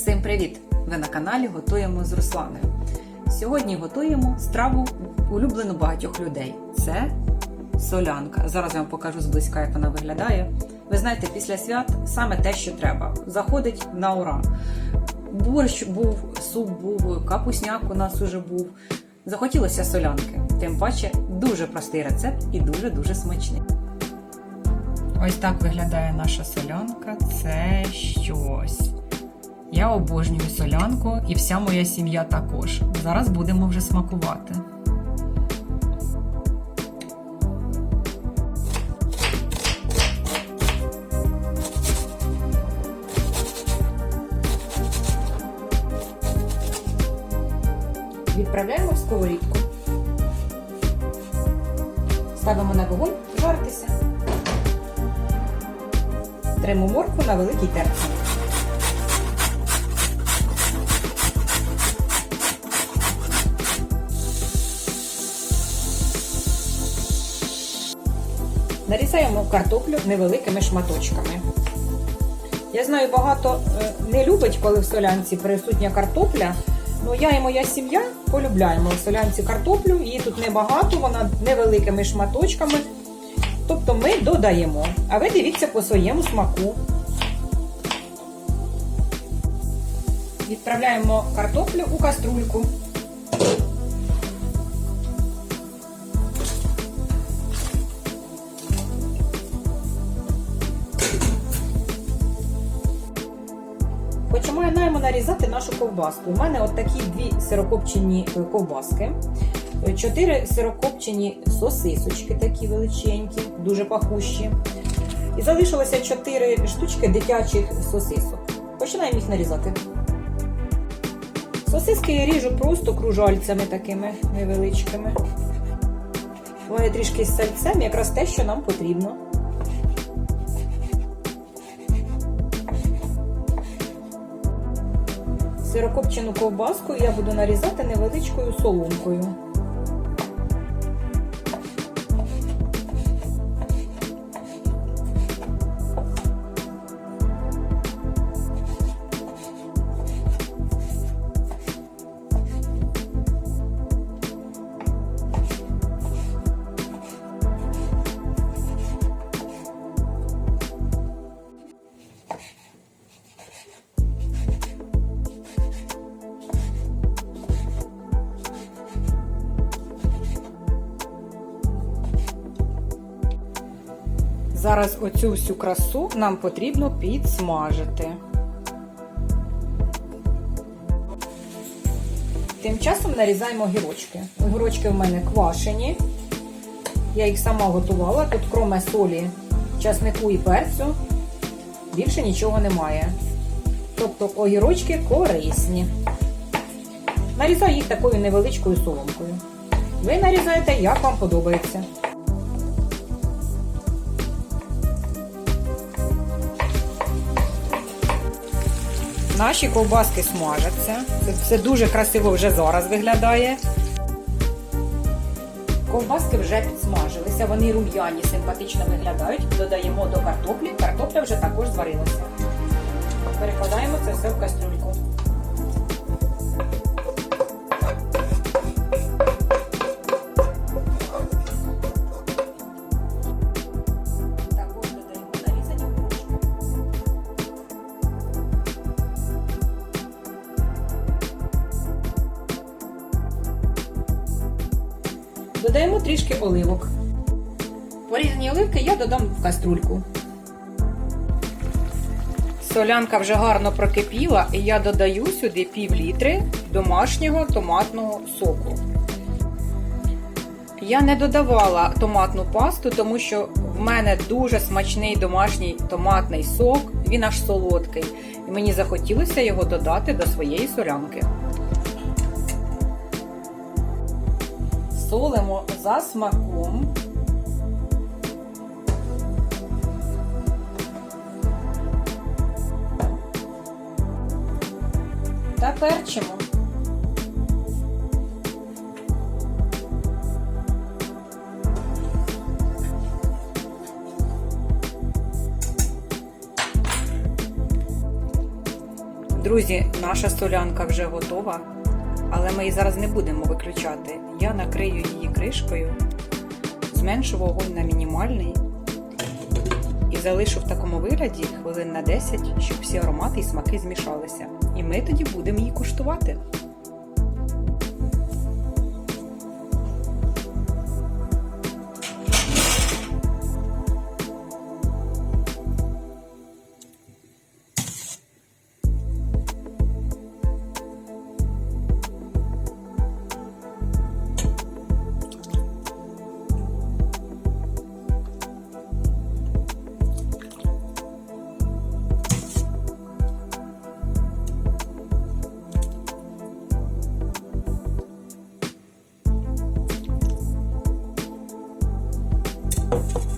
Всім привіт! Ви на каналі Готуємо з Русланою. Сьогодні готуємо страву улюблену багатьох людей. Це солянка. Зараз я вам покажу зблизька, як вона виглядає. Ви знаєте, після свят саме те, що треба. Заходить на ура. Борщ був, суп був, капусняк у нас уже був. Захотілося солянки. Тим паче дуже простий рецепт і дуже-дуже смачний. Ось так виглядає наша солянка. Це щось. Я обожнюю солянку і вся моя сім'я також. Зараз будемо вже смакувати. Відправляємо в сковорідку. Ставимо на вогонь жаритися. Тремо моркву на великій терці. Нарізаємо картоплю невеликими шматочками. Я знаю, багато е, не любить, коли в солянці присутня картопля. Ну, я і моя сім'я полюбляємо в солянці картоплю, її тут небагато, вона невеликими шматочками. Тобто ми додаємо. А ви дивіться по своєму смаку. Відправляємо картоплю у каструльку. Починаємо нарізати нашу ковбаску. У мене от такі дві сирокопчені е, ковбаски, е, чотири сирокопчені сосисочки, такі величенькі, дуже пахущі. І залишилося чотири штучки дитячих сосисок. Починаємо їх нарізати. Сосиски я ріжу просто кружальцями такими невеличкими. Вони трішки з сальцем, якраз те, що нам потрібно. Сирокопчену ковбаску я буду нарізати невеличкою соломкою. Зараз оцю всю красу нам потрібно підсмажити. Тим часом нарізаємо огірочки. Огірочки в мене квашені. Я їх сама готувала. Тут, кроме солі, часнику і перцю, більше нічого немає. Тобто огірочки корисні. Нарізаю їх такою невеличкою соломкою. Ви нарізаєте, як вам подобається. Наші ковбаски смажаться. Це все дуже красиво вже зараз виглядає. Ковбаски вже підсмажилися, вони рум'яні, симпатично виглядають. Додаємо до картоплі. Картопля вже також зварилася. Перекладаємо це все в кастрюльку. Додаємо трішки оливок. Порізані оливки я додам в каструльку. Солянка вже гарно прокипіла, і я додаю сюди пів літри домашнього томатного соку. Я не додавала томатну пасту, тому що в мене дуже смачний домашній томатний сок, він аж солодкий. І мені захотілося його додати до своєї солянки. Солимо за смаком. Та перчимо. Друзі, наша солянка вже готова, але ми її зараз не будемо виключати. Я накрию її кришкою, зменшу вогонь на мінімальний і залишу в такому вигляді хвилин на 10, щоб всі аромати і смаки змішалися. І ми тоді будемо її куштувати. Bye.